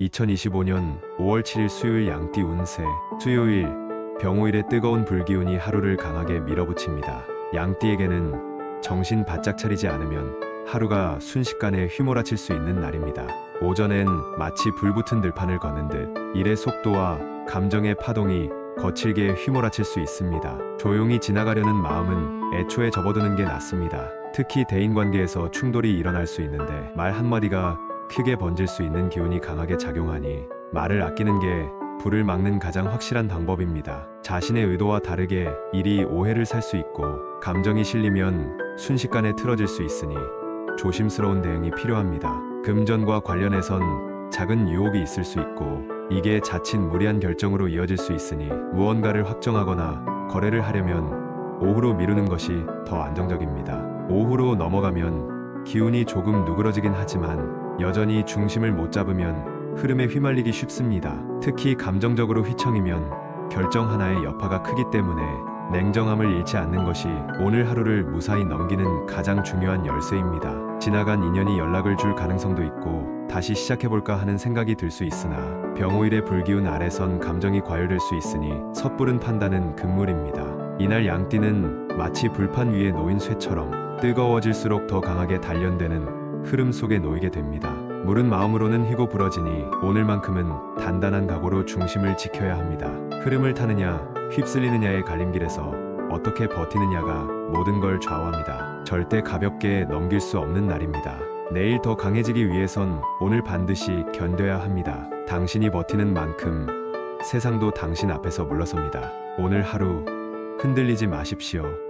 2025년 5월 7일 수요일 양띠 운세 수요일 병오일의 뜨거운 불기운이 하루를 강하게 밀어붙입니다. 양띠에게는 정신 바짝 차리지 않으면 하루가 순식간에 휘몰아칠 수 있는 날입니다. 오전엔 마치 불붙은 들판을 걷는 듯 일의 속도와 감정의 파동이 거칠게 휘몰아칠 수 있습니다. 조용히 지나가려는 마음은 애초에 접어두는 게 낫습니다. 특히 대인관계에서 충돌이 일어날 수 있는데 말 한마디가 크게 번질 수 있는 기운이 강하게 작용하니 말을 아끼는 게 불을 막는 가장 확실한 방법입니다. 자신의 의도와 다르게 일이 오해를 살 수 있고 감정이 실리면 순식간에 틀어질 수 있으니 조심스러운 대응이 필요합니다. 금전과 관련해선 작은 유혹이 있을 수 있고 이게 자칫 무리한 결정으로 이어질 수 있으니 무언가를 확정하거나 거래를 하려면 오후로 미루는 것이 더 안정적입니다. 오후로 넘어가면 기운이 조금 누그러지긴 하지만 여전히 중심을 못 잡으면 흐름에 휘말리기 쉽습니다. 특히 감정적으로 휘청이면 결정 하나의 여파가 크기 때문에 냉정함을 잃지 않는 것이 오늘 하루를 무사히 넘기는 가장 중요한 열쇠입니다. 지나간 인연이 연락을 줄 가능성도 있고 다시 시작해볼까 하는 생각이 들 수 있으나 병오일의 불기운 아래선 감정이 과열될 수 있으니 섣부른 판단은 금물입니다. 이날 양띠는 마치 불판 위에 놓인 쇠처럼 뜨거워질수록 더 강하게 단련되는 흐름 속에 놓이게 됩니다. 무른 마음으로는 희고 부러지니 오늘만큼은 단단한 각오로 중심을 지켜야 합니다. 흐름을 타느냐 휩쓸리느냐의 갈림길에서 어떻게 버티느냐가 모든 걸 좌우합니다. 절대 가볍게 넘길 수 없는 날입니다. 내일 더 강해지기 위해선 오늘 반드시 견뎌야 합니다. 당신이 버티는 만큼 세상도 당신 앞에서 물러섭니다. 오늘 하루 흔들리지 마십시오.